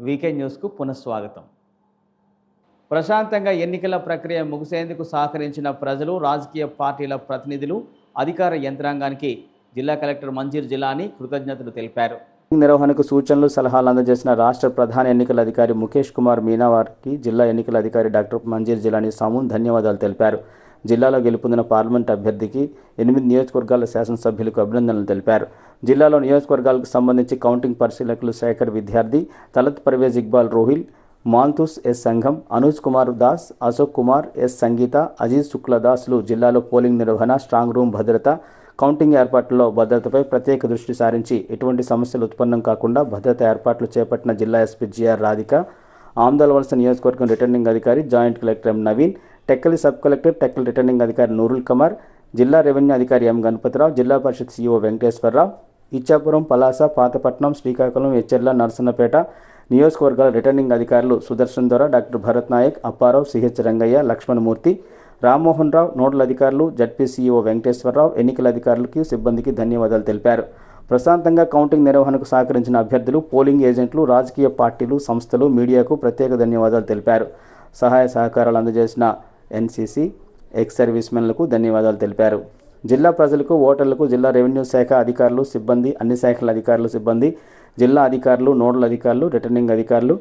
Weekend న్యూస్కు పునఃస్వాగతం. ప్రశాంతంగా ఎన్నికల ప్రక్రియ ముగిసేందుకు సహకరించిన ప్రజలు రాజకీయ పార్టీల ప్రతినిధులు అధికార యంత్రాంగానికి జిల్లా కలెక్టర్ మంజీర్ జిలాని కృతజ్ఞతలు తెలిపారు. నిర్వహణకు సూచనలు సలహాలు అందజేసిన రాష్ట్ర ప్రధాన ఎన్నికల అధికారి ముఖేష్ కుమార్ మీనా వారికి జిల్లా ఎన్నికల అధికారి డాక్టర్ మంజీర్ జిలాని సామున్ ధన్యవాదాలు తెలిపారు. జిల్లాలో గెలుపొందిన పార్లమెంట్ అభ్యర్థికి ఎనిమిది నియోజకవర్గాల శాసనసభ్యులకు అభినందనలు తెలిపారు. జిల్లాలో నియోజకవర్గాలకు సంబంధించి కౌంటింగ్ పరిశీలకులు శేఖర్ విద్యార్థి తలత్ పర్వేజ్ ఇక్బాల్ రోహిల్ మాల్తూస్ ఎస్ సంఘం అనూజ్ కుమార్ దాస్ అశోక్ కుమార్ ఎస్ సంగీత అజీజ్ శుక్లదాస్లు జిల్లాలో పోలింగ్ నిర్వహణ స్ట్రాంగ్ రూమ్ భద్రత కౌంటింగ్ ఏర్పాట్లలో భద్రతపై ప్రత్యేక దృష్టి సారించి ఎటువంటి సమస్యలు ఉత్పన్నం కాకుండా భద్రత ఏర్పాట్లు చేపట్టిన జిల్లా ఎస్పీ జిఆర్ రాధిక ఆమ్దలవలస నియోజకవర్గం రిటర్నింగ్ అధికారి joint collector M Naveen Tekkali sub collector Tekkali returning అధికారి నూరుల్ కమర్ జిల్లా రెవెన్యూ అధికారి ఎం గణపతిరావు జిల్లా పరిషత్ సీఈఓ వెంకటేశ్వరరావు ఇచ్చాపురం పలాస పాతపట్నం శ్రీకాకుళం ఎచ్చెర్ల నరసన్నపేట నియోజకవర్గాల రిటర్నింగ్ అధికారులు సుదర్శన్ ద్వారా doctor Bharat Nayak Apparao CH Rangaiah Lakshmanamurthy Rammohan Rao nodal అధికారులు జడ్పీ సీఈఓ వెంకటేశ్వరరావు ఎన్నికల అధికారులకి సిబ్బందికి ధన్యవాదాలు తెలిపారు. ప్రశాంతంగా కౌంటింగ్ నిర్వహణకు సహకరించిన అభ్యర్థులు పోలింగ్ ఏజెంట్లు రాజకీయ పార్టీలు సంస్థలు మీడియాకు ప్రత్యేక ధన్యవాదాలు తెలిపారు. సహాయ సహకారాలు అందజేసిన ఎన్సీసీ ఎక్స్ సర్వీస్మెన్లకు ధన్యవాదాలు తెలిపారు. జిల్లా ప్రజలకు ఓటర్లకు జిల్లా రెవెన్యూ శాఖ అధికారులు సిబ్బంది అన్ని శాఖల అధికారులు సిబ్బంది జిల్లా అధికారులు నోడల్ అధికారులు రిటర్నింగ్ అధికారులు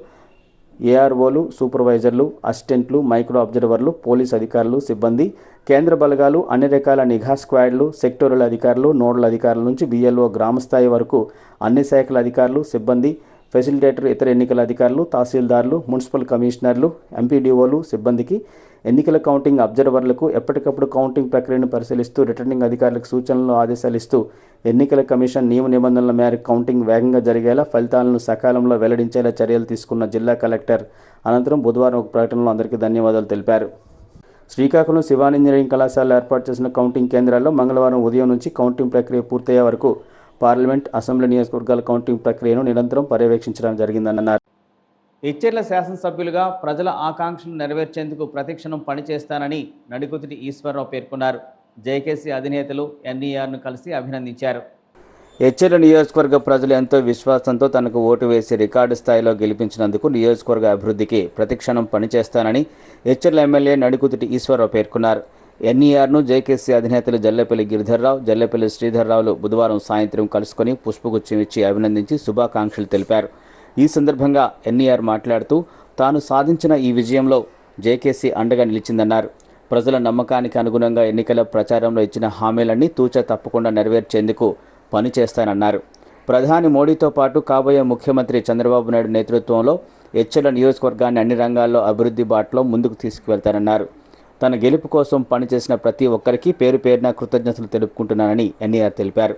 ఏఆర్ఓలు సూపర్వైజర్లు అసిస్టెంట్లు మైక్రో అబ్జర్వర్లు పోలీస్ అధికారులు సిబ్బంది కేంద్ర బలగాలు అన్ని రకాల నిఘా స్క్వాడ్లు సెక్టోరల్ అధికారులు నోడల్ అధికారుల నుంచి బిఎల్ఓ గ్రామస్థాయి వరకు అన్ని శాఖల అధికారులు సిబ్బంది ఫెసిలిటేటర్ ఇతర ఎన్నికల అధికారులు తహసీల్దార్లు మున్సిపల్ కమిషనర్లు ఎంపీడీఓలు సిబ్బందికి ఎన్నికల కౌంటింగ్ అబ్జర్వర్లకు ఎప్పటికప్పుడు కౌంటింగ్ ప్రక్రియను పరిశీలిస్తూ రిటర్నింగ్ అధికారులకు సూచనలు ఆదేశాలు ఇస్తూ ఎన్నికల కమిషన్ నియమ నిబంధనల మేరకు కౌంటింగ్ వేగంగా జరిగేలా ఫలితాలను సకాలంలో వెల్లడించేలా చర్యలు తీసుకున్న జిల్లా కలెక్టర్ అనంతరం బుధవారం ఒక ప్రకటనలో అందరికీ ధన్యవాదాలు తెలిపారు. శ్రీకాకుళం శివాన్ ఇంజనీరింగ్ కళాశాలలో ఏర్పాటు చేసిన కౌంటింగ్ కేంద్రాల్లో మంగళవారం ఉదయం నుంచి కౌంటింగ్ ప్రక్రియ పూర్తయ్యే వరకు పార్లమెంట్ అసెంబ్లీ నియోజకవర్గాల కౌంటింగ్ ప్రక్రియను నిరంతరం పర్యవేక్షించడం జరిగిందన్నారు. ఇచ్చెర్ల శాసనసభ్యులుగా ప్రజల ఆకాంక్షలు నెరవేర్చేందుకు ప్రతిక్షణం పనిచేస్తానని నడికుతిటి ఈశ్వరరావు పేర్కొన్నారు. జేకేసీ అధినేతలు ఎన్ఈఆర్ను కలిసి అభినందించారు. ఎచ్చెర్ల నియోజకవర్గ ప్రజలు ఎంతో విశ్వాసంతో తనకు ఓటు వేసి రికార్డు స్థాయిలో గెలిపించినందుకు నియోజకవర్గ అభివృద్ధికి ప్రతిక్షణం పనిచేస్తానని ఎచ్చెర్ల ఎమ్మెల్యే నడికుతిటి ఈశ్వరరావు పేర్కొన్నారు. ఎన్ఈఆర్ను జేకేసీ అధినేతలు జల్లెపల్లి గిరిధర్రావు జల్లెపల్లి శ్రీధర్రావులు బుధవారం సాయంత్రం కలుసుకొని పుష్పగుచ్చం ఇచ్చి అభినందించి శుభాకాంక్షలు తెలిపారు. ఈ సందర్భంగా ఎన్ఈఆర్ మాట్లాడుతూ తాను సాధించిన ఈ విజయంలో జేకేసీ అండగా నిలిచిందన్నారు. ప్రజల నమ్మకానికి అనుగుణంగా ఎన్నికల ప్రచారంలో ఇచ్చిన హామీలన్నీ తూచ తప్పకుండా నెరవేర్చేందుకు పనిచేస్తానన్నారు ప్రధాని మోడీతో పాటు కాబోయే ముఖ్యమంత్రి చంద్రబాబు నాయుడు నేతృత్వంలో ఎచ్చెల నియోజకవర్గాన్ని అన్ని రంగాల్లో అభివృద్ధి బాటలో ముందుకు తీసుకువెళ్తానన్నారు. తన గెలుపు కోసం పనిచేసిన ప్రతి ఒక్కరికి పేరు పేరున కృతజ్ఞతలు తెలుపుకుంటున్నానని ఎన్ఈఆర్ తెలిపారు.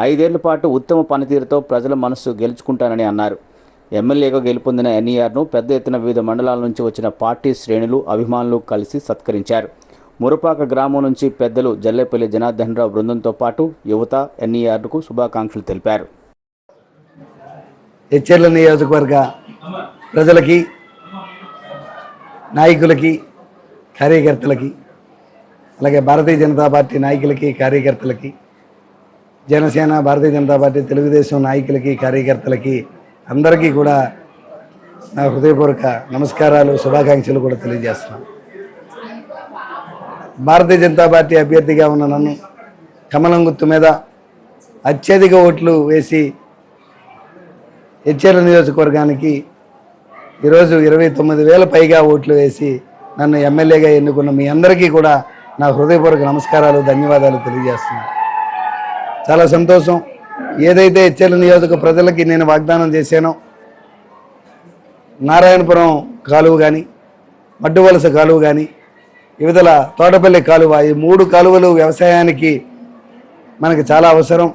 ఐదేళ్ళ పాటు ఉత్తమ పనితీరుతో ప్రజల మనస్సు గెలుచుకుంటానని అన్నారు. ఎమ్మెల్యేగా గెలుపొందిన ఎన్ఈఆర్ను పెద్ద ఎత్తున వివిధ మండలాల నుంచి వచ్చిన పార్టీ శ్రేణులు అభిమానులు కలిసి సత్కరించారు. మురపాక గ్రామం నుంచి పెద్దలు జల్లేపల్లి జనార్దన్ రావు బృందంతో పాటు యువత ఎన్ఈఆర్కు శుభాకాంక్షలు తెలిపారు. హెచ్ఎర్ల నియోజకవర్గ ప్రజలకి నాయకులకి కార్యకర్తలకి అలాగే భారతీయ జనతా పార్టీ నాయకులకి కార్యకర్తలకి జనసేన భారతీయ జనతా పార్టీ తెలుగుదేశం నాయకులకి కార్యకర్తలకి అందరికీ కూడా నా హృదయపూర్వక నమస్కారాలు శుభాకాంక్షలు కూడా తెలియజేస్తున్నాను. భారతీయ జనతా పార్టీ అభ్యర్థిగా ఉన్న నన్ను కమలం గుర్తు మీద అత్యధిక ఓట్లు వేసి హెచ్ఎల్ నియోజకవర్గానికి ఈరోజు ఇరవై తొమ్మిది వేల పైగా ఓట్లు వేసి నన్ను ఎమ్మెల్యేగా ఎన్నుకున్న మీ అందరికీ కూడా నా హృదయపూర్వక నమస్కారాలు ధన్యవాదాలు తెలియజేస్తున్నాను. చాలా సంతోషం. ఏదైతే హెచ్ఎల్ నియోజక ప్రజలకి నేను వాగ్దానం చేశానో నారాయణపురం కాలువ కానీ మడ్డువలస కాలువ కానీ వివిధల తోటపల్లి కాలువ ఈ మూడు కాలువలు వ్యవసాయానికి మనకి చాలా అవసరం.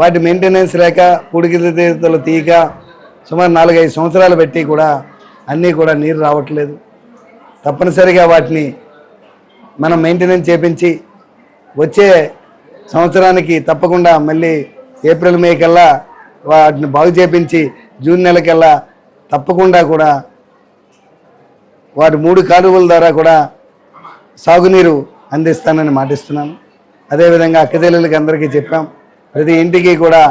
వాటి మెయింటెనెన్స్ లేక పూడికిల తీయక సుమారు నాలుగైదు సంవత్సరాలు పెట్టి కూడా అన్నీ కూడా నీరు రావట్లేదు. తప్పనిసరిగా వాటిని మనం మెయింటెనెన్స్ చేపించి వచ్చే సంవత్సరానికి తప్పకుండా మళ్ళీ ఏప్రిల్ మే కల్లా వాటిని బాగు చేపించి జూన్ నెలకల్లా తప్పకుండా కూడా వాటి మూడు కాలువల ద్వారా కూడా సాగునీరు అందిస్తానని మాటిస్తున్నాను. అదేవిధంగా అక్కచెల్లెలకి అందరికీ చెప్పాం. ప్రతి ఇంటికి కూడా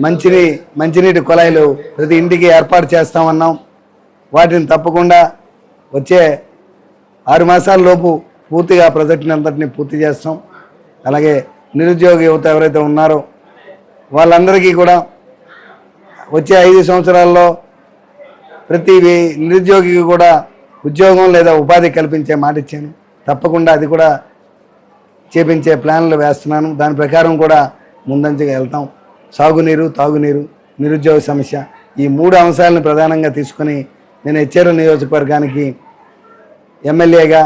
మంచిని మంచినీటి కుళాయిలు ప్రతి ఇంటికి ఏర్పాటు చేస్తామన్నాం. వాటిని తప్పకుండా వచ్చే ఆరు మాసాల లోపు పూర్తిగా ఆ ప్రాజెక్టుని అంతటిని పూర్తి చేస్తాం. అలాగే నిరుద్యోగ యువత ఎవరైతే ఉన్నారో వాళ్ళందరికీ కూడా వచ్చే ఐదు సంవత్సరాల్లో ప్రతి నిరుద్యోగికి కూడా ఉద్యోగం లేదా ఉపాధి కల్పించే మాట ఇచ్చాను. తప్పకుండా అది కూడా చేపించే ప్లాన్లు వేస్తున్నాను. దాని ప్రకారం కూడా ముందంజగా వెళ్తాం. సాగునీరు తాగునీరు నిరుద్యోగ సమస్య ఈ మూడు అంశాలను ప్రధానంగా తీసుకొని నేను హెచ్చేరు నియోజకవర్గానికి ఎమ్మెల్యేగా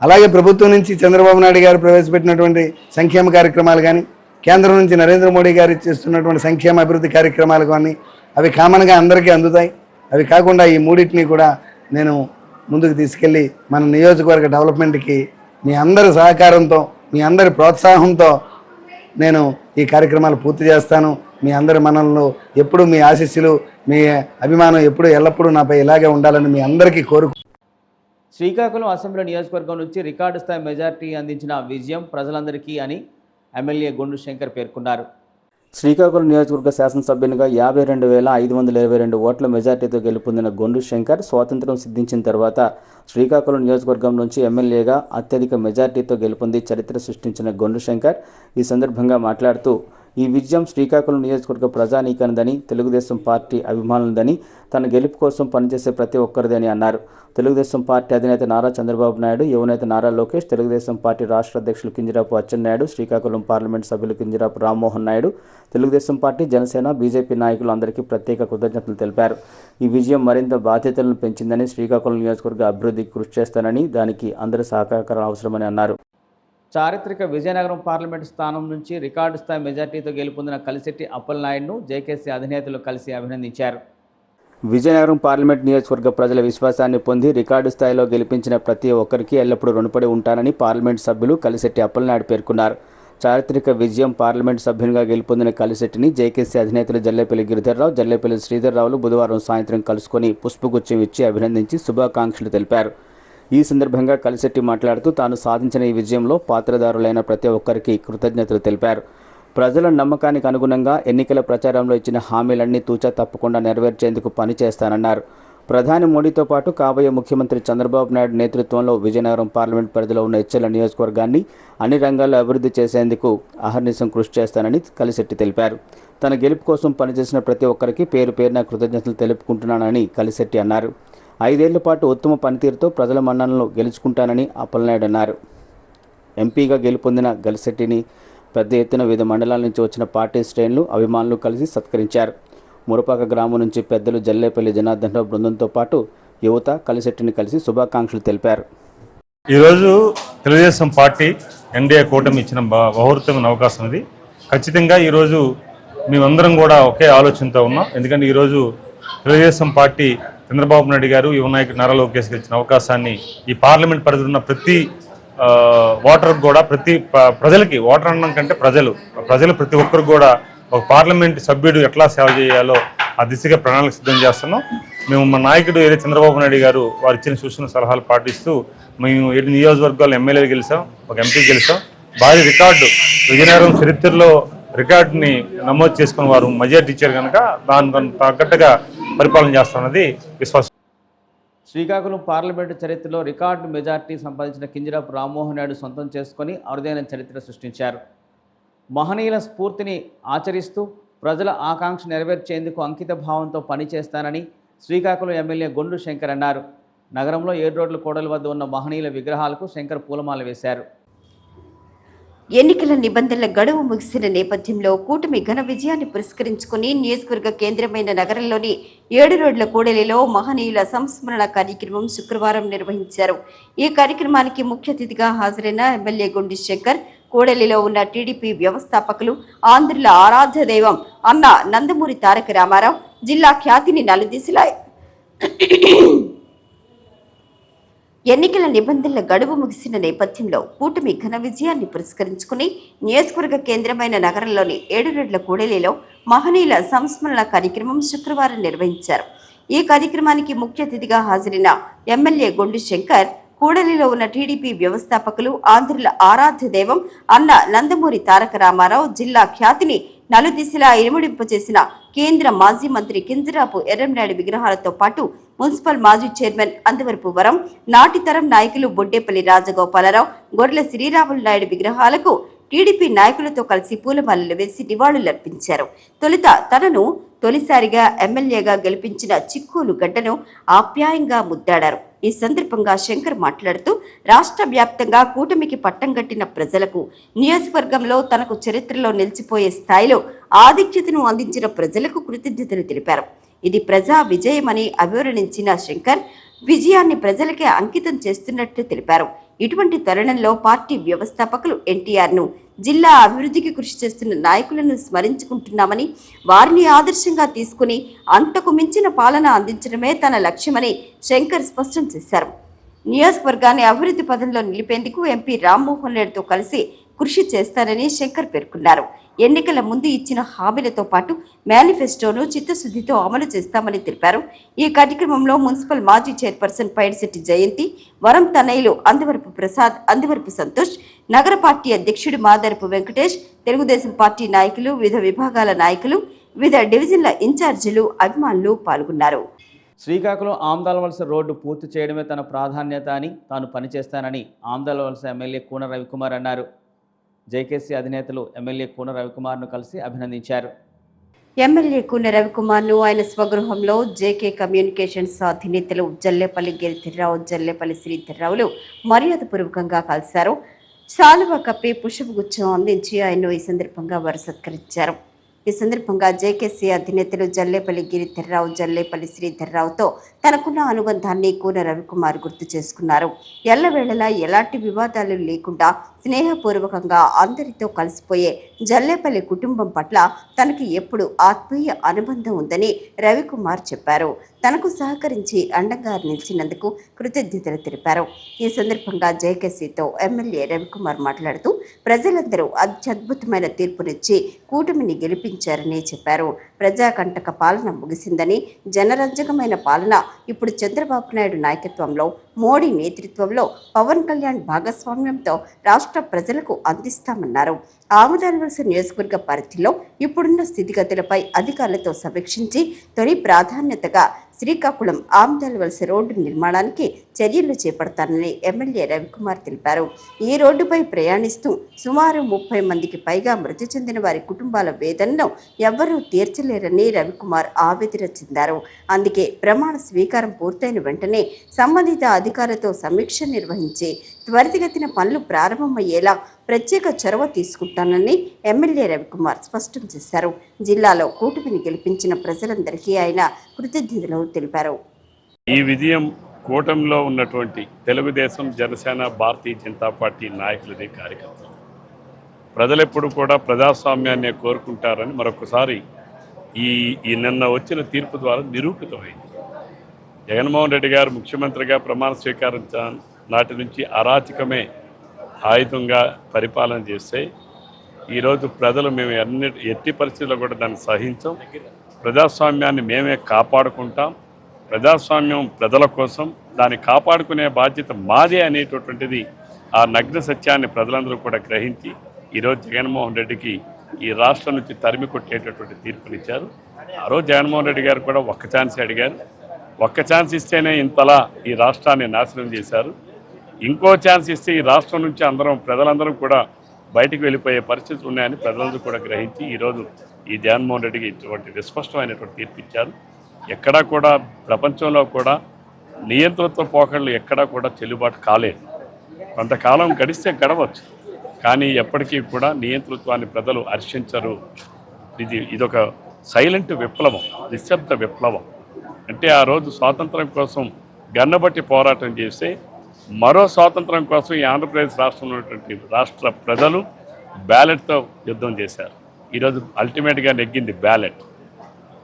అలాగే ప్రభుత్వం నుంచి చంద్రబాబు నాయుడు గారు ప్రవేశపెట్టినటువంటి సంక్షేమ కార్యక్రమాలు కానీ కేంద్రం నుంచి నరేంద్ర మోడీ గారు చేస్తున్నటువంటి సంక్షేమ అభివృద్ధి కార్యక్రమాలు కానీ అవి కామన్గా అందరికీ అందుతాయి. అవి కాకుండా ఈ మూడింటిని కూడా నేను ముందుకు తీసుకెళ్ళి మన నియోజకవర్గ డెవలప్మెంట్కి మీ అందరి సహకారంతో మీ అందరి ప్రోత్సాహంతో నేను ఈ కార్యక్రమాలు పూర్తి చేస్తాను. మీ అందరి మనల్లో ఎప్పుడు మీ ఆశీస్సులు మీ అభిమానం ఎప్పుడు ఎల్లప్పుడూ నాపై ఇలాగే ఉండాలని మీ అందరికీ కోరుకు శ్రీకాకుళం అసెంబ్లీ నియోజకవర్గం నుంచి రికార్డు స్థాయి మెజార్టీ అందించిన విజయం ప్రజలందరికీ అని ఎమ్మెల్యే గుండు శంకర్ పేర్కొన్నారు. శ్రీకాకుళం నియోజకవర్గ శాసనసభ్యునిగా యాభై రెండు వేల ఐదు వందల ఇరవై రెండు ఓట్ల మెజార్టీతో గెలుపొందిన గొండు శంకర్ స్వాతంత్రం సిద్ధించిన తర్వాత శ్రీకాకుళం నియోజకవర్గం నుంచి ఎమ్మెల్యేగా అత్యధిక మెజార్టీతో గెలుపొంది చరిత్ర సృష్టించిన గొండు శంకర్ ఈ సందర్భంగా మాట్లాడుతూ ఈ విజయం శ్రీకాకుళం నియోజకవర్గ ప్రజానీకనదని తెలుగుదేశం పార్టీ అభిమానులదని తన గెలుపు కోసం పనిచేసే ప్రతి ఒక్కరిదని అన్నారు. తెలుగుదేశం పార్టీ అధినేత నారా చంద్రబాబు నాయుడు యువనేత నారా లోకేష్ తెలుగుదేశం పార్టీ రాష్ట్ర అధ్యక్షులు కింజరాపు అచ్చెన్నాయుడు శ్రీకాకుళం పార్లమెంట్ సభ్యులు కింజరాపు రామ్మోహన్ నాయుడు తెలుగుదేశం పార్టీ జనసేన బీజేపీ నాయకులు అందరికీ ప్రత్యేక కృతజ్ఞతలు తెలిపారు. ఈ విజయం మరింత బాధ్యతలను పెంచిందని శ్రీకాకుళం నియోజకవర్గ అభివృద్ధికి కృషి చేస్తానని దానికి అందరి సహకారం అవసరమని అన్నారు. చారిత్రక విజయనగరం పార్లమెంటు స్థానం నుంచి రికార్డు స్థాయి మెజార్టీతో గెలుపొందిన కలిశెట్టి అప్పలనాయుడును జేకేసీ అధినేతలు కలిసి అభినందించారు. విజయనగరం పార్లమెంట్ నియోజకవర్గ ప్రజల విశ్వాసాన్ని పొంది రికార్డు స్థాయిలో గెలిపించిన ప్రతి ఒక్కరికి ఎల్లప్పుడూ రుణపడి ఉంటానని పార్లమెంట్ సభ్యులు కలిశెట్టి అప్పలనాయుడు పేర్కొన్నారు. చారిత్రక విజయం పార్లమెంట్ సభ్యునిగా గెలుపొందిన కలిశెట్టిని జేకేసీ అధినేతలు జల్లేపల్లి గిరిధర్రావు జల్లేపల్లి శ్రీధర్రావులు బుధవారం సాయంత్రం కలుసుకొని పుష్పగుచ్చం ఇచ్చి అభినందించి శుభాకాంక్షలు తెలిపారు. ఈ సందర్భంగా కలిశెట్టి మాట్లాడుతూ తాను సాధించిన ఈ విజయంలో పాత్రదారులైన ప్రతి ఒక్కరికి కృతజ్ఞతలు తెలిపారు. ప్రజల నమ్మకానికి అనుగుణంగా ఎన్నికల ప్రచారంలో ఇచ్చిన హామీలన్నీ తూచా తప్పకుండా నెరవేర్చేందుకు పనిచేస్తానన్నారు. ప్రధాని మోడీతో పాటు కాబోయే ముఖ్యమంత్రి చంద్రబాబు నాయుడు నేతృత్వంలో విజయనగరం పార్లమెంట్ పరిధిలో ఉన్న హెచ్చల నియోజకవర్గాన్ని అన్ని రంగాల్లో అభివృద్ధి చేసేందుకు అహర్నిశం కృషి చేస్తానని కలిశెట్టి తెలిపారు. తన గెలుపు కోసం పనిచేసిన ప్రతి ఒక్కరికి పేరు పేరున కృతజ్ఞతలు తెలుపుకుంటున్నానని కలిశెట్టి అన్నారు. ఐదేళ్ళ పాటు ఉత్తమ పనితీరుతో ప్రజల మన్ననలు గెలుచుకుంటానని అప్పలనాయుడు అన్నారు. ఎంపీగా గెలుపొందిన గలిశెట్టిని పెద్ద ఎత్తున వివిధ మండలాల నుంచి వచ్చిన పార్టీ శ్రేణులు అభిమానులు కలిసి సత్కరించారు. మురపాక గ్రామం నుంచి పెద్దలు జల్లేపల్లి జనార్దన్ రావు బృందంతో పాటు యువత కలిశెట్టిని కలిసి శుభాకాంక్షలు తెలిపారు. ఈరోజు తెలుగుదేశం పార్టీ ఎన్డీఏ కూటమి ఇచ్చిన బహుర్తమైన బహుత్తమైన అవకాశం ఇది. ఖచ్చితంగా ఈరోజు మేమందరం కూడా ఒకే ఆలోచనతో ఉన్నాం. ఎందుకంటే ఈరోజు తెలుగుదేశం పార్టీ చంద్రబాబు నాయుడు గారు యువ నాయకుడు నారా లోకేష్కి ఇచ్చిన అవకాశాన్ని ఈ పార్లమెంట్ పరిధిలో ఉన్న ప్రతి ఓటర్ కూడా ప్రతి ప్రజలకి ఓటర్ అనడం కంటే ప్రజలు ప్రజలు ప్రతి ఒక్కరు కూడా ఒక పార్లమెంట్ సభ్యుడు ఎట్లా సేవ చేయాలో ఆ దిశగా ప్రణాళిక సిద్ధం చేస్తున్నాం. మేము మా నాయకుడు ఏదో చంద్రబాబు నాయుడు గారు వారు ఇచ్చిన సూచన సలహాలు పాటిస్తూ మేము ఏడు నియోజకవర్గాలు ఎమ్మెల్యేలు గెలిచాం ఒక ఎంపీ గెలిచాం. భారీ రికార్డు విజయనగరం చరిత్రలో రికార్డుని నమోదు చేసుకున్న వారు మెజార్టీ ఇచ్చారు కనుక దాని తగ్గట్టుగా పరిపాలన చేస్తున్నది విశ్వాసం. శ్రీకాకుళం పార్లమెంటు చరిత్రలో రికార్డు మెజార్టీ సంపాదించిన కింజరాపు రామ్మోహన్ నాయుడు సొంతం చేసుకొని అరుదైన చరిత్ర సృష్టించారు. మహనీయుల స్ఫూర్తిని ఆచరిస్తూ ప్రజల ఆకాంక్ష నెరవేర్చేందుకు అంకిత భావంతో పనిచేస్తానని శ్రీకాకుళం ఎమ్మెల్యే గొండు శంకర్ అన్నారు. నగరంలో ఏడు రోడ్ల కోడల వద్ద ఉన్న మహనీయుల విగ్రహాలకు శంకర్ పూలమాల వేశారు. ఎన్నికల నిబంధనల గడువు ముగిసిన నేపథ్యంలో కూటమి ఘన విజయాన్ని పురస్కరించుకుని నియోజకవర్గ కేంద్రమైన నగరంలోని ఏడు రోడ్ల కూడలిలో మహనీయుల సంస్మరణ కార్యక్రమం శుక్రవారం నిర్వహించారు. ఈ కార్యక్రమానికి ముఖ్య అతిథిగా హాజరైన ఎమ్మెల్యే గుండి శంకర్ కూడలిలో ఉన్న టీడీపీ వ్యవస్థాపకులు ఆంధ్రుల ఆరాధ్య దైవం అన్న నందమూరి తారక రామారావు జిల్లా ఖ్యాతిని నలుదిశలా ఎన్నికల నిబంధనల గడువు ముగిసిన నేపథ్యంలో కూటమి ఘన విజయాన్ని పురస్కరించుకుని నియోజకవర్గ కేంద్రమైన నగరంలోని ఏడురెడ్ల కూడలిలో మహనీయుల సంస్మరణ కార్యక్రమం శుక్రవారం నిర్వహించారు. ఈ కార్యక్రమానికి ముఖ్య అతిథిగా హాజరైన ఎమ్మెల్యే గొండు శంకర్ కూడలిలో ఉన్న టీడీపీ వ్యవస్థాపకులు ఆంధ్రుల ఆరాధ్య దైవం అన్న నందమూరి తారక రామారావు జిల్లా ఖ్యాతిని నలుదిశలా ఇరుముడింపు చేసిన కేంద్ర మాజీ మంత్రి కింజరాపు ఎర్రంనాయుడు విగ్రహాలతో పాటు మున్సిపల్ మాజీ చైర్మన్ అందవరపు వరం నాటి తరం నాయకులు బొడ్డేపల్లి రాజగోపాలరావు గొర్రెల శ్రీరాములు నాయుడు విగ్రహాలకు టీడీపీ నాయకులతో కలిసి పూలమాలలు వేసి నివాళులర్పించారు తొలుత తనను తొలిసారిగా ఎమ్మెల్యేగా గెలిపించిన చిక్కూలు గడ్డను ఆప్యాయంగా ముద్దాడారు. ఈ సందర్భంగా శంకర్ మాట్లాడుతూ రాష్ట్ర వ్యాప్తంగా కూటమికి పట్టం కట్టిన ప్రజలకు నియోజకవర్గంలో తనకు చరిత్రలో నిలిచిపోయే స్థాయిలో ఆధిక్యతను అందించిన ప్రజలకు కృతజ్ఞతలు తెలిపారు. ఇది ప్రజా విజయమని అభివర్ణించిన శంకర్ విజయాన్ని ప్రజలకే అంకితం చేస్తున్నట్లు తెలిపారు. ఇటువంటి తరుణంలో పార్టీ వ్యవస్థాపకులు ఎన్టీఆర్ను జిల్లా అభివృద్ధికి కృషి చేస్తున్న నాయకులను స్మరించుకుంటున్నామని వారిని ఆదర్శంగా తీసుకుని అంతకు మించిన పాలన అందించడమే తన లక్ష్యమని శంకర్ స్పష్టం చేశారు. నియోజకవర్గాన్ని అభివృద్ధి పదంలో నిలిపేందుకు ఎంపీ రామ్మోహన్ రెడ్డితో కలిసి కృషి చేస్తారని శంకర్ పేర్కొన్నారు. ఎన్నికల ముందు ఇచ్చిన హామీలతో పాటు మేనిఫెస్టోను చిత్తశుద్ధితో అమలు చేస్తామని తెలిపారు. ఈ కార్యక్రమంలో మున్సిపల్ మాజీ చైర్పర్సన్ పైడిశెట్టి జయంతి వరం తనయులు అందవరపు ప్రసాద్ అందవరపు సంతోష్ నగర పార్టీ అధ్యక్షుడు మాదరపు వెంకటేష్ తెలుగుదేశం పార్టీ నాయకులు వివిధ విభాగాల నాయకులు వివిధ డివిజన్ల ఇన్ఛార్జీలు అభిమానులు పాల్గొన్నారు. శ్రీకాకుళం ఆమ్దాలవలస రోడ్డు పూర్తి చేయడమే తన ప్రాధాన్యత అని తాను పనిచేస్తానని ఆమ్దాలవలస ఎమ్మెల్యే కూన రవికుమార్ అన్నారు. జేకేసీ అధినేతలు ఎమ్మెల్యే కూన రవికుమార్ను కలిసి అభినందించారు. ఎమ్మెల్యే కూన రవికుమార్ను ఆయన స్వగృహంలో జేకే కమ్యూనికేషన్స్ అధినేతలు జల్లేపల్లి గిరిధర్రావు జల్లేపల్లి శ్రీధర్రావులు మర్యాదపూర్వకంగా కలిశారు. శాలువ కప్పి పుష్పగుచ్చం అందించి ఆయన్ను ఈ సందర్భంగా వారు సత్కరించారు. ఈ సందర్భంగా జేకేసీ అధినేతలు జల్లేపల్లి గిరిధర్రావు జల్లేపల్లి శ్రీధర్రావుతో తనకున్న అనుబంధాన్ని కూన రవికుమార్ గుర్తు చేసుకున్నారు. ఎల్లవేళలా ఎలాంటి వివాదాలు లేకుండా స్నేహపూర్వకంగా అందరితో కలిసిపోయే జల్లేపల్లి కుటుంబం పట్ల తనకి ఎప్పుడు ఆత్మీయ అనుబంధం ఉందని రవికుమార్ చెప్పారు. తనకు సహకరించి అండగా నిలిచినందుకు కృతజ్ఞతలు తెలిపారు. ఈ సందర్భంగా జేకేసీతో ఎమ్మెల్యే రవికుమార్ మాట్లాడుతూ ప్రజలందరూ అత్యద్భుతమైన తీర్పునిచ్చి కూటమిని గెలిపించారని చెప్పారు. ప్రజాకంటక పాలన ముగిసిందని జనరంజకమైన పాలన ఇప్పుడు చంద్రబాబు నాయుడు నాయకత్వంలో మోడీ నేతృత్వంలో పవన్ కళ్యాణ్ భాగస్వామ్యంతో రాష్ట్ర ప్రజలకు అందిస్తామన్నారు. ఆముదాలవలస నియోజకవర్గ పరిధిలో ఇప్పుడున్న స్థితిగతులపై అధికారులతో సమీక్షించి తొలి ప్రాధాన్యతగా శ్రీకాకుళం ఆముదాలవలస రోడ్డు నిర్మాణానికి చర్యలు చేపడతానని ఎమ్మెల్యే రవికుమార్ తెలిపారు. ఈ రోడ్డుపై ప్రయాణిస్తూ సుమారు ముప్పై మందికి పైగా మృతి చెందిన వారి కుటుంబాల వేదనను ఎవ్వరూ తీర్చలేరని రవికుమార్ ఆవేదన చెందారు. అందుకే ప్రమాణ స్వీకారం పూర్తయిన వెంటనే సంబంధిత అధికారులతో సమీక్ష నిర్వహించి త్వరితగతిన పనులు ప్రారంభమయ్యేలా ప్రత్యేక చొరవ తీసుకుంటానని ఎమ్మెల్యే రవికుమార్ స్పష్టం చేశారు. జిల్లాలో కూటమిని గెలిపించిన ప్రజలందరికీ ఆయన కృతజ్ఞతలు తెలిపారు. ఈ విజయం కూటమిలో ఉన్నటువంటి తెలుగుదేశం జనసేన భారతీయ జనతా పార్టీ నాయకులది కార్యకర్తలు. ప్రజలెప్పుడు కూడా ప్రజాస్వామ్యాన్ని కోరుకుంటారని మరొకసారి ఈ ఈ నిన్న వచ్చిన తీర్పు ద్వారా నిరూపితమైంది. జగన్మోహన్ రెడ్డి గారు ముఖ్యమంత్రిగా ప్రమాణ స్వీకారం నాటి నుంచి అరాచకమే ఆయుధంగా పరిపాలన చేస్తే ఈరోజు ప్రజలు మేము ఎన్ని ఎట్టి పరిస్థితుల్లో కూడా దాన్ని సహించం. ప్రజాస్వామ్యాన్ని మేమే కాపాడుకుంటాం. ప్రజాస్వామ్యం ప్రజల కోసం దాన్ని కాపాడుకునే బాధ్యత మాదే అనేటటువంటిది ఆ నగ్న సత్యాన్ని ప్రజలందరూ కూడా గ్రహించి ఈరోజు జగన్మోహన్ రెడ్డికి ఈ రాష్ట్రం నుంచి తరిమి కొట్టేటటువంటి తీర్పునిచ్చారు ఆ రోజు జగన్మోహన్ రెడ్డి గారు కూడా ఒక్క ఛాన్స్ అడిగారు. ఒక్క ఛాన్స్ ఇస్తేనే ఇంతలా ఈ రాష్ట్రాన్ని నాశనం చేశారు. ఇంకో ఛాన్స్ ఇస్తే ఈ రాష్ట్రం నుంచి అందరం ప్రజలందరం కూడా బయటికి వెళ్ళిపోయే పరిస్థితులు ఉన్నాయని ప్రజలందరూ కూడా గ్రహించి ఈరోజు ఈ జగన్మోహన్ రెడ్డికి ఇటువంటి విస్పష్టమైనటువంటి తీర్పు ఇచ్చారు. ఎక్కడా కూడా ప్రపంచంలో కూడా నియంతృత్వ పోకళ్ళు ఎక్కడా కూడా చెల్లుబాటు కాలేదు. కొంతకాలం గడిస్తే గడవచ్చు. కానీ ఎప్పటికీ కూడా నియంతృత్వాన్ని ప్రజలు హర్షించరు. ఇది ఇదొక సైలెంట్ విప్లవం నిశ్శబ్ద విప్లవం. అంటే ఆ రోజు స్వాతంత్రం కోసం గన్నబట్టి పోరాటం చేస్తే మరో స్వాతంత్రం కోసం ఈ ఆంధ్రప్రదేశ్ రాష్ట్రంలో ఉన్నటువంటి రాష్ట్ర ప్రజలు బ్యాలెట్తో యుద్ధం చేశారు. ఈరోజు అల్టిమేట్గా నెగ్గింది బ్యాలెట్.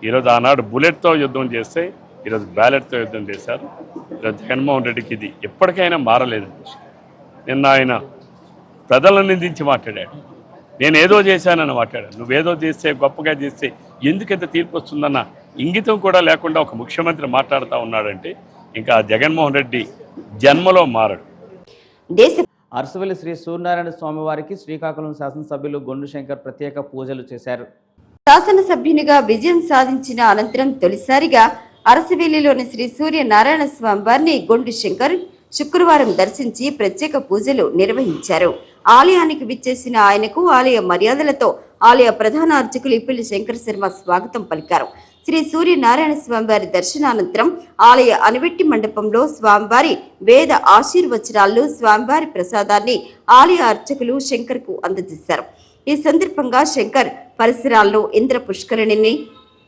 ఈరోజు ఆనాడు బుల్లెట్తో యుద్ధం చేస్తే ఈరోజు బ్యాలెట్తో యుద్ధం చేశారు. ఈరోజు జగన్మోహన్ రెడ్డికి ఇది ఎప్పటికైనా మారలేదు. నిన్న ఆయన ప్రజలను నిందించి మాట్లాడాడు. నేను ఏదో చేశానని మాట్లాడాడు. నువ్వేదో చేస్తే గొప్పగా చేస్తే ఎందుకంత తీర్పు వస్తుందన్న ఇంగితం కూడా లేకుండా ఒక ముఖ్యమంత్రి మాట్లాడుతూ ఉన్నాడంటే ఇంకా జగన్మోహన్ రెడ్డి జన్మలో మారడు. దేశ అరసవల్లి శ్రీ సూర్యనారాయణ స్వామివారికి శ్రీకాకుళం శాసనసభ్యులు గొండు శంకర్ ప్రత్యేక పూజలు చేశారు. శాసనసభ్యునిగా విజయం సాధించిన అనంతరం తొలిసారిగా అరసవెల్లిలోని శ్రీ సూర్య నారాయణ స్వామి వారిని గొండు శంకర్ శుక్రవారం దర్శించి ప్రత్యేక పూజలు నిర్వహించారు. ఆలయానికి విచ్చేసిన ఆయనకు ఆలయ మర్యాదలతో ఆలయ ప్రధాన అర్చకులు ఇప్పిల్లి శంకర్ శర్మ స్వాగతం పలికారు. శ్రీ సూర్య నారాయణ స్వామివారి దర్శనానంతరం ఆలయ అనివెట్టి మండపంలో స్వామివారి వేద ఆశీర్వచనాలు స్వామివారి ప్రసాదాన్ని ఆలయ అర్చకులు శంకర్కు అందజేశారు. ఈ సందర్భంగా శంకర్ పరిసరాల్లో ఇంద్ర పుష్కరిణిని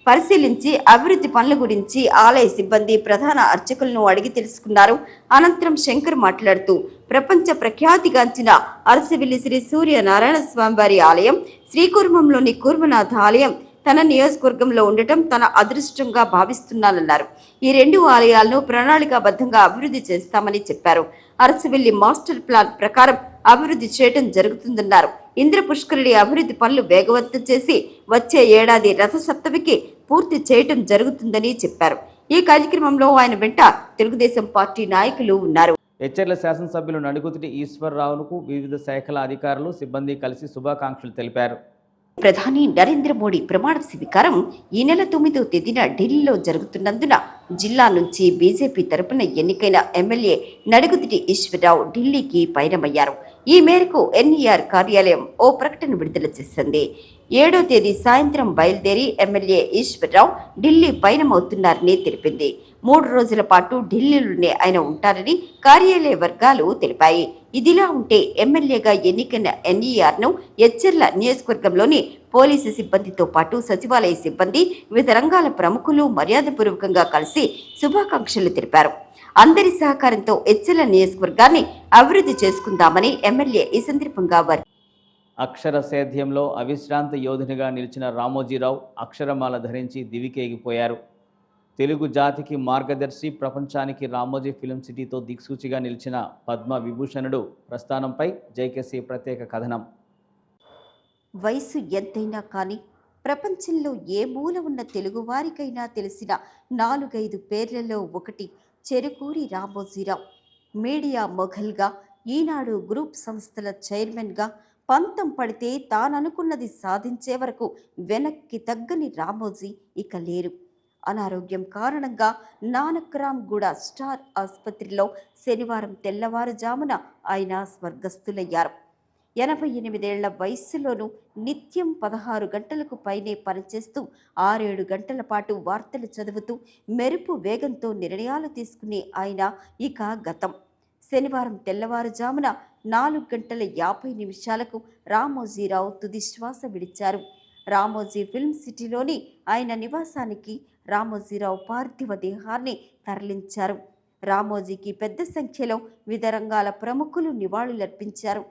పరిశీలించి అభివృద్ధి పనుల గురించి ఆలయ సిబ్బంది ప్రధాన అర్చకులను అడిగి తెలుసుకున్నారు. అనంతరం శంకర్ మాట్లాడుతూ ప్రపంచ ప్రఖ్యాతిగాంచిన అరసవిల్లి శ్రీ సూర్య నారాయణ స్వామివారి ఆలయం శ్రీకుర్మంలోని కూర్మనాథ ఆలయం తన నియోజకవర్గంలో ఉండటం తన అదృష్టంగా భావిస్తున్నానన్నారు. ఈ రెండు ఆలయాలను ప్రణాళికాబద్ధంగా అభివృద్ధి చేస్తామని చెప్పారు. అరసవెల్లి మాస్టర్ ప్లాన్ ప్రకారం అభివృద్ధి చేయడం జరుగుతుందన్నారు. ఇంద్ర పుష్కరుడి అభివృద్ధి పనులు వేగవంతం చేసి వచ్చే ఏడాది రథసప్తమికి పూర్తి చేయటం జరుగుతుందని చెప్పారు. ఈ కార్యక్రమంలో ఆయన వెంట తెలుగుదేశం పార్టీ నాయకులు ఉన్నారు. హెచ్చర్ల శాసనసభ్యులు నడుగుతుటి ఈశ్వరరావులకు వివిధ శాఖల అధికారులు సిబ్బంది కలిసి శుభాకాంక్షలు తెలిపారు. ప్రధాని నరేంద్ర మోడీ ప్రమాణ స్వీకారం ఈ నెల తొమ్మిదో తేదీన ఢిల్లీలో జరుగుతున్నందున జిల్లా నుంచి బీజేపీ తరపున ఎన్నికైన ఎమ్మెల్యే నడుగుదిటి ఈశ్వరరావు ఢిల్లీకి పయనమయ్యారు. ఈ మేరకు ఎన్ఈఆర్ కార్యాలయం ఓ ప్రకటన విడుదల చేసింది. ఏడో తేదీ సాయంత్రం బయలుదేరి ఎమ్మెల్యే ఈశ్వరరావు ఢిల్లీ పయనమవుతున్నారని తెలిపింది. మూడు రోజుల పాటు ఢిల్లీలోనే ఆయన ఉంటారని కార్యాలయ వర్గాలు తెలిపాయి. ఇదిలా ఉంటే ఎమ్మెల్యేగా ఎన్నికైన ఎన్ఈఆర్ను ఎచ్చెర్ల నియోజకవర్గంలోని పోలీసు సిబ్బందితో పాటు సచివాలయ సిబ్బంది వివిధ రంగాల ప్రముఖులు మర్యాదపూర్వకంగా కలిసి శుభాకాంక్షలు తెలిపారు. అందరి సహకారంతో ఎచ్చెర్ల నియోజకవర్గాన్ని అభివృద్ధి చేసుకుందామని ఎమ్మెల్యే ఈ సందర్భంగా వారు అక్షర సేద్యంలో అవిశ్రాంత యోధునిగా నిలిచిన రామోజీరావు అక్షరమాల ధరించి దివికేగిపోయారు. తెలుగు జాతికి మార్గదర్శి ప్రపంచానికి రామోజీ ఫిలిం సిటీతో దిక్సూచిగా నిలిచిన పద్మ విభూషణుడు ప్రస్థానంపై జైకేసీ ప్రత్యేక కథనం. వయసు ఎంతైనా కానీ ప్రపంచంలో ఏ మూల ఉన్న తెలుగువారికైనా తెలిసిన నాలుగైదు పేర్లలో ఒకటి చెరుకూరి రామోజీరావు. మీడియా మొఘల్గా ఈనాడు గ్రూప్ సంస్థల చైర్మన్గా పంతం పడితే తాననుకున్నది సాధించే వరకు వెనక్కి తగ్గని రామోజీ ఇక లేరు. అనారోగ్యం కారణంగా నానక్రామ్ గూడ స్టార్ ఆసుపత్రిలో శనివారం తెల్లవారుజామున ఆయన స్వర్గస్థులయ్యారు. ఎనభై ఎనిమిదేళ్ళ వయస్సులోనూ నిత్యం పదహారు గంటలకు పైనే పనిచేస్తూ ఆరేడు గంటల పాటు వార్తలు చదువుతూ మెరుపు వేగంతో నిర్ణయాలు తీసుకునే ఆయన ఇక గతం. శనివారం తెల్లవారుజామున నాలుగు గంటల యాభై నిమిషాలకు రామోజీరావు తుది శ్వాస విడిచారు. రామోజీ ఫిల్మ్ సిటీలోని ఆయన నివాసానికి రామోజీరావు పార్థివ దేహాన్ని తరలించారు. రామోజీకి పెద్ద సంఖ్యలో వివిధ రంగాల ప్రముఖులు నివాళులర్పించారు.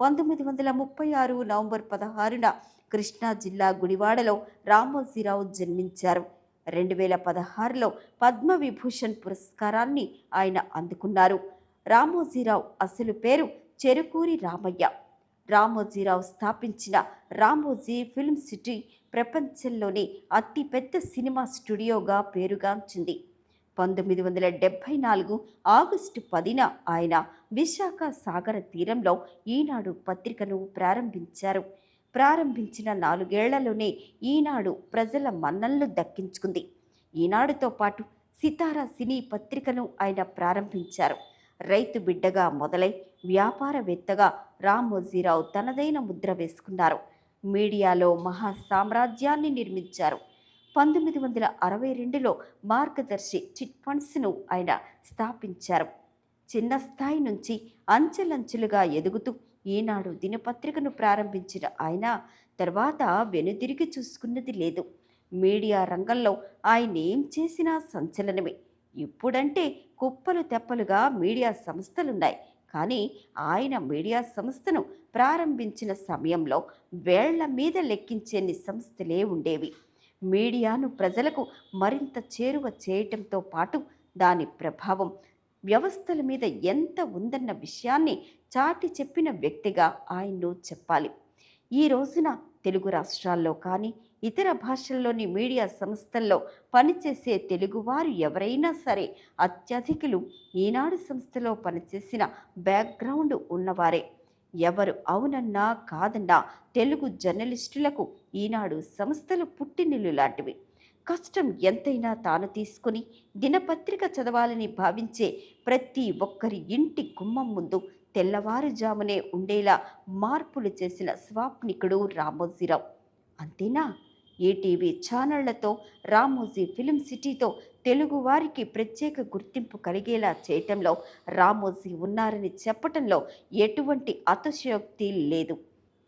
పంతొమ్మిది వందల ముప్పై ఆరు నవంబర్ పదహారున కృష్ణా జిల్లా గుడివాడలో రామోజీరావు జన్మించారు. రెండు వేల పదహారులో పద్మవిభూషణ్ పురస్కారాన్ని ఆయన అందుకున్నారు. రామోజీరావు అసలు పేరు చెరుకూరి రామయ్య. రామోజీరావు స్థాపించిన రామోజీ ఫిల్మ్ సిటీ ప్రపంచంలోనే అతిపెద్ద సినిమా స్టూడియోగా పేరుగాంచింది. పంతొమ్మిది వందల డెబ్భై నాలుగు ఆగస్టు పదిన ఆయన విశాఖ సాగర తీరంలో ఈనాడు పత్రికను ప్రారంభించారు. ప్రారంభించిన నాలుగేళ్ళలోనే ఈనాడు ప్రజల మన్ననలు దక్కించుకుంది. ఈనాడుతో పాటు సితారా సినీ పత్రికను ఆయన ప్రారంభించారు. రైతు బిడ్డగా మొదలై వ్యాపారవేత్తగా రామోజీరావు తనదైన ముద్ర వేసుకున్నారు. మీడియాలో మహా సామ్రాజ్యాన్ని నిర్మించారు. పంతొమ్మిది వందల అరవై రెండులో మార్గదర్శి చిట్ ఫండ్స్ను ఆయన స్థాపించారు. చిన్న స్థాయి నుంచి అంచెలంచెలుగా ఎదుగుతూ ఈనాడు దినపత్రికను ప్రారంభించిన ఆయన తర్వాత వెనుదిరిగి చూసుకున్నది లేదు. మీడియా రంగంలో ఆయన ఏం చేసినా సంచలనమే. ఇప్పుడంటే కుప్పలు తెప్పలుగా మీడియా సంస్థలున్నాయి. కానీ ఆయన మీడియా సంస్థను ప్రారంభించిన సమయంలో వేళ్ళ మీద లెక్కించేన్ని సంస్థలే ఉండేవి. మీడియాను ప్రజలకు మరింత చేరువ చేయటంతో పాటు దాని ప్రభావం వ్యవస్థల మీద ఎంత ఉందన్న విషయాన్ని చాటి చెప్పిన వ్యక్తిగా ఆయన్ను చెప్పాలి. ఈ రోజున తెలుగు రాష్ట్రాల్లో కానీ ఇతర భాషల్లోని మీడియా సంస్థల్లో పనిచేసే తెలుగువారు ఎవరైనా సరే అత్యధికులు ఈనాడు సంస్థలో పనిచేసిన బ్యాక్గ్రౌండ్ ఉన్నవారే. ఎవరు అవునన్నా కాదన్నా తెలుగు జర్నలిస్టులకు ఈనాడు సంస్థలు పుట్టినిల్లు లాంటివి. కష్టం ఎంతైనా తాను తీసుకుని దినపత్రిక చదవాలని భావించే ప్రతి ఒక్కరి ఇంటి గుమ్మం ముందు తెల్లవారుజామునే ఉండేలా మార్పులు చేసిన స్వాప్నికుడు రామోజీరావు. అంతేనా? ఈటీవీ ఛానళ్ళతో రామోజీ ఫిలిం సిటీతో తెలుగువారికి ప్రత్యేక గుర్తింపు కలిగేలా చేయటంలో రామోజీ ఉన్నారని చెప్పటంలో ఎటువంటి అతిశయోక్తి లేదు.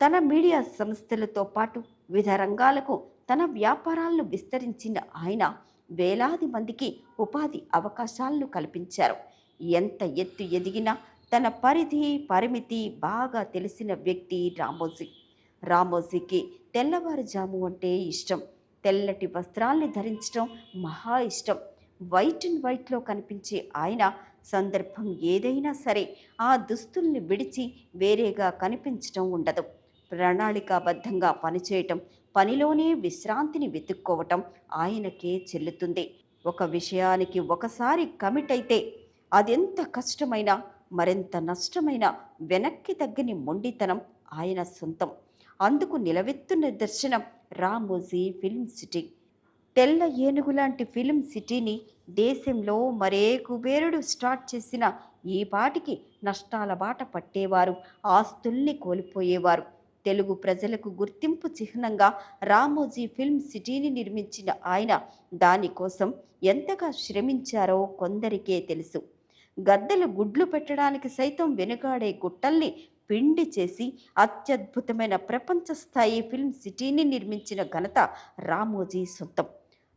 తన మీడియా సంస్థలతో పాటు వివిధ రంగాలకు తన వ్యాపారాలను విస్తరించిన ఆయన వేలాది మందికి ఉపాధి అవకాశాలను కల్పించారు. ఎంత ఎత్తు ఎదిగినా తన పరిధి పరిమితి బాగా తెలిసిన వ్యక్తి రామోజీ. రామోజీకి తెల్లవారుజాము అంటే ఇష్టం. తెల్లటి వస్త్రాల్ని ధరించడం మహా ఇష్టం. వైట్ అండ్ వైట్లో కనిపించే ఆయన సందర్భం ఏదైనా సరే ఆ దుస్తుల్ని విడిచి వేరేగా కనిపించడం ఉండదు. ప్రణాళికాబద్ధంగా పనిచేయటం పనిలోనే విశ్రాంతిని వెతుక్కోవటం ఆయనకే చెల్లుతుంది. ఒక విషయానికి ఒకసారి కమిట్ అయితే అదెంత కష్టమైనా మరింత నష్టమైనా వెనక్కి తగ్గని మొండితనం ఆయన సొంతం. అందుకు నిలవెత్తు నిదర్శనం రామోజీ ఫిల్మ్ సిటీ. తెల్ల ఏనుగు లాంటి ఫిల్మ్ సిటీని దేశంలో మరే కుబేరుడు స్టార్ట్ చేసిన ఈ పాటికి నష్టాల బాట పట్టేవారు ఆస్తుల్ని కోల్పోయేవారు. తెలుగు ప్రజలకు గుర్తింపు చిహ్నంగా రామోజీ ఫిల్మ్ సిటీని నిర్మించిన ఆయన దానికోసం ఎంతగా శ్రమించారో కొందరికే తెలుసు. గద్దెలు గుడ్లు పెట్టడానికి సైతం వెనుకాడే గుట్టల్ని పిండి చేసి అత్యద్భుతమైన ప్రపంచ స్థాయి ఫిల్మ్ సిటీని నిర్మించిన ఘనత రామోజీ సొంతం.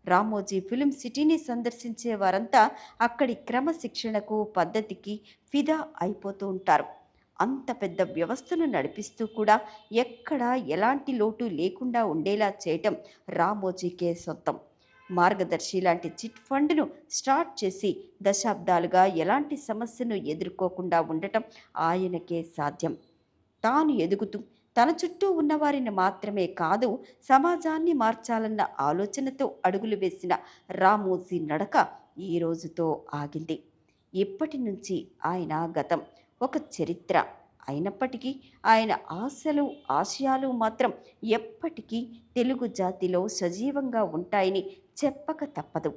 రామోజీ ఫిల్మ్ సిటీని సందర్శించే వారంతా అక్కడి క్రమశిక్షణకు పద్ధతికి ఫిదా అయిపోతూ ఉంటారు. అంత పెద్ద వ్యవస్థను నడిపిస్తూ కూడా ఎక్కడా ఎలాంటి లోటు లేకుండా ఉండేలా చేయటం రామోజీకే సొంతం. మార్గదర్శి లాంటి చిట్ ఫండ్ను స్టార్ట్ చేసి దశాబ్దాలుగా ఎలాంటి సమస్యను ఎదుర్కోకుండా ఉండటం ఆయనకే సాధ్యం. తాను ఎదుగుతూ తన చుట్టూ ఉన్నవారిని మాత్రమే కాదు సమాజాన్ని మార్చాలన్న ఆలోచనతో అడుగులు వేసిన రామోజీ నడక ఈ రోజుతో ఆగింది. ఇప్పటి నుంచి ఆయన గతం ఒక చరిత్ర. అయినప్పటికీ ఆయన ఆశలు ఆశయాలు మాత్రం ఎప్పటికీ తెలుగు జాతిలో సజీవంగా ఉంటాయని చెప్పక తప్పదు.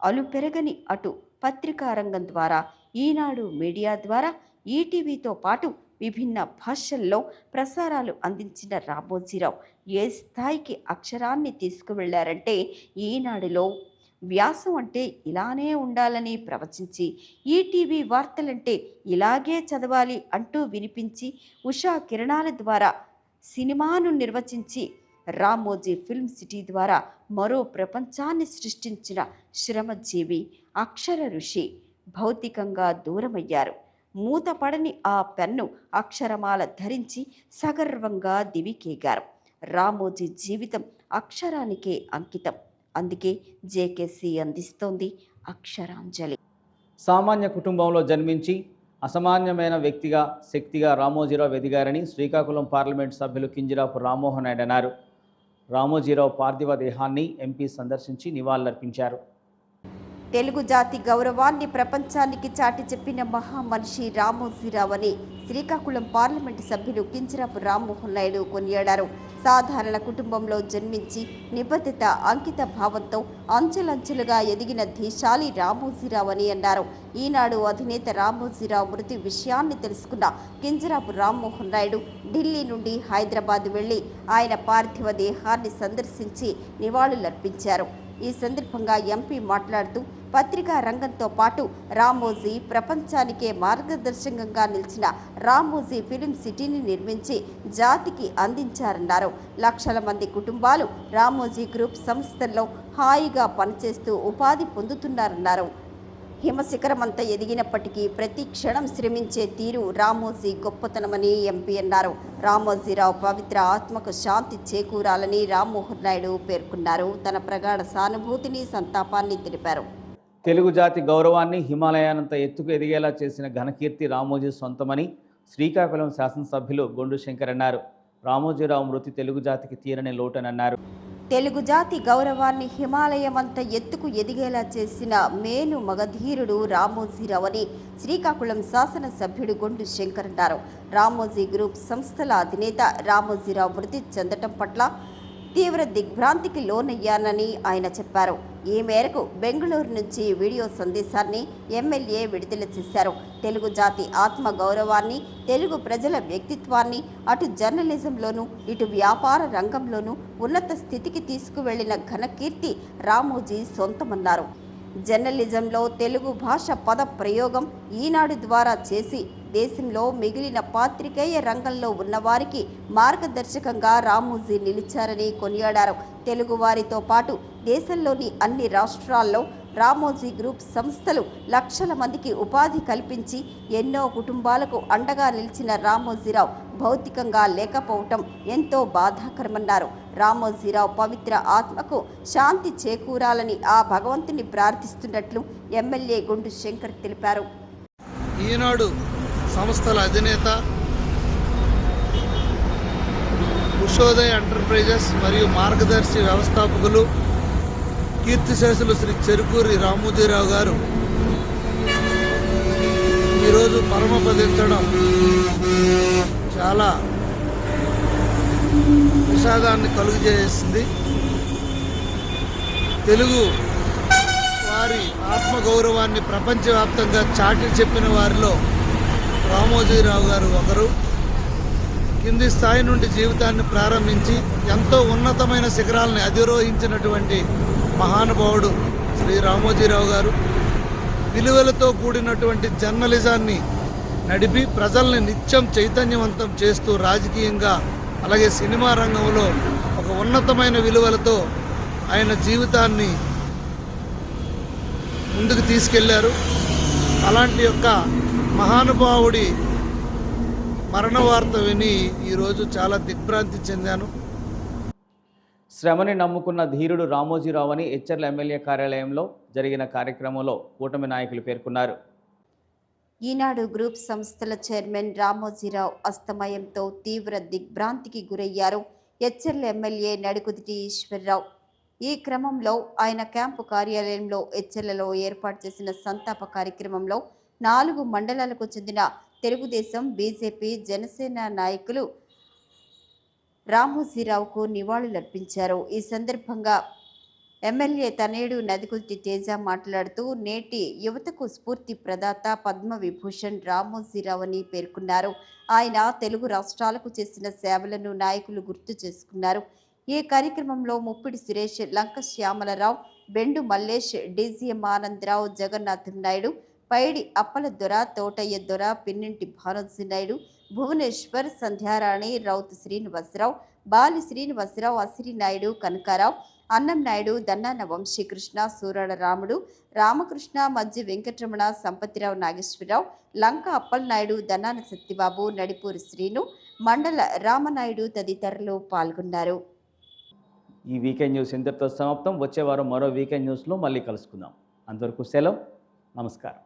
అలు పెరగని అటు పత్రికా రంగం ద్వారా ఈనాడు మీడియా ద్వారా ఈటీవీతో పాటు విభిన్న భాషల్లో ప్రసారాలు అందించిన రామోజీరావు ఏ స్థాయికి అక్షరాన్ని తీసుకువెళ్ళారంటే ఈనాడులో వ్యాసం అంటే ఇలానే ఉండాలని ప్రవచించి ఈటీవీ వార్తలంటే ఇలాగే చదవాలి అంటూ వినిపించి ఉషా కిరణాల ద్వారా సినిమాను నిర్వచించి రామోజీ ఫిల్మ్ సిటీ ద్వారా మరో ప్రపంచాన్ని సృష్టించిన శ్రమజీవి అక్షర ఋషి భౌతికంగా దూరమయ్యారు. మూతపడని ఆ పెన్ను అక్షరమాల ధరించి సగర్వంగా దివికేగారు. రామోజీ జీవితం అక్షరానికే అంకితం. అందుకే జేకేసి అందిస్తోంది అక్షరాంజలి. సామాన్య కుటుంబంలో జన్మించి అసామాన్యమైన వ్యక్తిగా శక్తిగా రామోజీరావు ఎదిగారని శ్రీకాకుళం పార్లమెంట్ సభ్యులు కింజిరాపు రామ్మోహన్ నాయుడు అన్నారు. రామోజీరావు పార్థివ దేహాన్ని ఎంపీ సందర్శించి నివాళులర్పించారు. తెలుగు జాతి గౌరవాన్ని ప్రపంచానికి చాటి చెప్పిన మహామనిషి రామోజీరావు అని శ్రీకాకుళం పార్లమెంటు సభ్యులు కించరాపు రామ్మోహన్ నాయుడు కొనియాడారు. సాధారణ కుటుంబంలో జన్మించి నిబద్ధత అంకిత భావంతో అంచెలంచెలుగా ఎదిగిన ధీశాలి రామోజీరావు అని అన్నారు. ఈనాడు అధినేత రామోజీరావు మృతి విషయాన్ని తెలుసుకున్న కింజరాపు రామ్మోహన్ నాయుడు ఢిల్లీ నుండి హైదరాబాద్ వెళ్ళి ఆయన పార్థివ దేహాన్ని సందర్శించి నివాళులర్పించారు. ఈ సందర్భంగా ఎంపీ మాట్లాడుతూ పత్రికా రంగంతో పాటు రామోజీ ప్రపంచానికే మార్గదర్శకంగా నిలిచిన రామోజీ ఫిలిం సిటీని నిర్మించి జాతికి అందించారన్నారు. లక్షల మంది కుటుంబాలు రామోజీ గ్రూప్ సంస్థల్లో హాయిగా పనిచేస్తూ ఉపాధి పొందుతున్నారన్నారు. హిమశిఖరమంతా ఎదిగినప్పటికీ ప్రతి క్షణం శ్రమించే తీరు రామోజీ గొప్పతనమని ఎంపీ అన్నారు. రామోజీరావు పవిత్ర ఆత్మకు శాంతి చేకూరాలని రామ్మోహన్ నాయుడు పేర్కొన్నారు. తన ప్రగాఢ సానుభూతిని సంతాపాన్ని తెలిపారు. తెలుగు జాతి గౌరవాన్ని హిమాలయానంత ఎత్తుకు ఎదిగేలా చేసిన ఘనకీర్తి రామోజీ సొంతమని శ్రీకాకుళం శాసనసభ్యులు గొండు శంకర్ అన్నారు. రామోజీరావు మృతి తెలుగు జాతికి తీరని లోటనన్నారు. తెలుగు జాతి గౌరవాన్ని హిమాలయమంత ఎత్తుకు ఎదిగేలా చేసిన మేను మగధీరుడు రామోజీరావు అని శ్రీకాకుళం శాసనసభ్యుడు గొండు శంకర్ అన్నారు. రామోజీ గ్రూప్ సంస్థల అధినేత రామోజీరావు మృతి చెందటం పట్ల తీవ్ర దిగ్భ్రాంతికి లోనయ్యానని ఆయన చెప్పారు. ఈ మేరకు బెంగళూరు నుంచి వీడియో సందేశాన్ని ఎమ్మెల్యే విడుదల చేశారు. తెలుగు జాతి ఆత్మ గౌరవాన్ని తెలుగు ప్రజల వ్యక్తిత్వాన్ని అటు జర్నలిజంలోనూ ఇటు వ్యాపార రంగంలోనూ ఉన్నత స్థితికి తీసుకువెళ్ళిన ఘనకీర్తి రామోజీ సొంతమన్నారు. జర్నలిజంలో తెలుగు భాష పద ప్రయోగం ఈనాడు ద్వారా చేసి దేశంలో మిగిలిన పాత్రికేయ రంగంలో ఉన్నవారికి మార్గదర్శకంగా రామోజీ నిలిచారని కొనియాడారు. తెలుగువారితో పాటు దేశంలోని అన్ని రాష్ట్రాల్లో రామోజీ గ్రూప్ సంస్థలు లక్షల మందికి ఉపాధి కల్పించి ఎన్నో కుటుంబాలకు అండగా నిలిచిన రామోజీరావు భౌతికంగా లేకపోవటం ఎంతో బాధాకరమన్నారు. రామోజీరావు పవిత్ర ఆత్మకు శాంతి చేకూరాలని ఆ భగవంతుని ప్రార్థిస్తున్నట్లు ఎమ్మెల్యే గుండు శంకర్ తెలిపారు. ఈనాడు సంస్థల అధినేత ఉషోదయ ఎంటర్ప్రైజెస్ మరియు మార్గదర్శి వ్యవస్థాపకులు కీర్తిశేషులు శ్రీ చెరుకూరి రామోజీరావు గారు. ఈరోజు పరమపదించడం చాలా విషాదాన్ని కలుగజేసింది తెలుగు వారి ఆత్మగౌరవాన్ని ప్రపంచవ్యాప్తంగా చాటి చెప్పిన వారిలో రామోజీరావు గారు ఒకరు కింది స్థాయి నుండి జీవితాన్ని ప్రారంభించి ఎంతో ఉన్నతమైన శిఖరాలని అధిరోహించినటువంటి మహానుభావుడు శ్రీ రామోజీరావు గారు. విలువలతో కూడినటువంటి జర్నలిజాన్ని నడిపి ప్రజల్ని నిత్యం చైతన్యవంతం చేస్తూ రాజకీయంగా అలాగే సినిమా రంగంలో ఒక ఉన్నతమైన విలువలతో ఆయన జీవితాన్ని ముందుకు తీసుకెళ్ళారు. అలాంటి యొక్క మహానుభావుడి మరణ వార్త విని ఈరోజు చాలా దిగ్భ్రాంతి చెందాను. శ్రమని నమ్ముకున్న ధీరుడు రామోజీరావు అని హెచ్చర్ల ఎమ్మెల్యే కార్యాలయంలో జరిగిన కార్యక్రమంలో కూటమి నాయకులు పేర్కొన్నారు. ఈనాడు గ్రూప్ సంస్థల చైర్మన్ రామోజీరావు అస్తమయంతో తీవ్ర దిగ్భ్రాంతికి గురయ్యారు హెచ్చర్ల ఎమ్మెల్యే నడుకుదిటి ఈశ్వరరావు. ఈ క్రమంలో ఆయన క్యాంపు కార్యాలయంలో హెచ్చర్లలో ఏర్పాటు చేసిన సంతాప కార్యక్రమంలో నాలుగు మండలాలకు చెందిన తెలుగుదేశం బీజేపీ జనసేన నాయకులు రామోజీరావుకు నివాళులర్పించారు. ఈ సందర్భంగా ఎమ్మెల్యే తనేడు నదిగుల్తి తేజ మాట్లాడుతూ నేటి యువతకు స్ఫూర్తి ప్రదాత పద్మ విభూషణ్ రామోజీరావు అని పేర్కొన్నారు. ఆయన తెలుగు రాష్ట్రాలకు చేసిన సేవలను నాయకులు గుర్తు చేసుకున్నారు. ఈ కార్యక్రమంలో ముప్పిడి సురేష్ లంక శ్యామలరావు బెండు మల్లేష్ డీజీఎం ఆనందరావు జగన్నాథం నాయుడు పైడి అప్పల దొర తోటయ్య దొర పిన్నింటి భారతి నాయుడు భువనేశ్వర్ సంధ్యారాణి రౌత్ శ్రీనివాసరావు బాలి శ్రీనివాసరావు అసిరి నాయుడు కనకారావు అన్నం నాయుడు దన్నాన వంశీకృష్ణ సూరళ రాముడు రామకృష్ణ మధ్య వెంకటరమణ సంపతిరావు నాగేశ్వరరావు లంక అప్పలనాయుడు దన్నాన సత్యబాబు నడిపూరి శ్రీను మండల రామనాయుడు తదితరులు పాల్గొన్నారు. ఈ వీకెండ్ న్యూస్ ఇంతటితో సమాప్తం. వచ్చే వారం మరో వీకెండ్ న్యూస్లో మళ్ళీ కలుసుకుందాం. అంతవరకు సెలవు. నమస్కారం.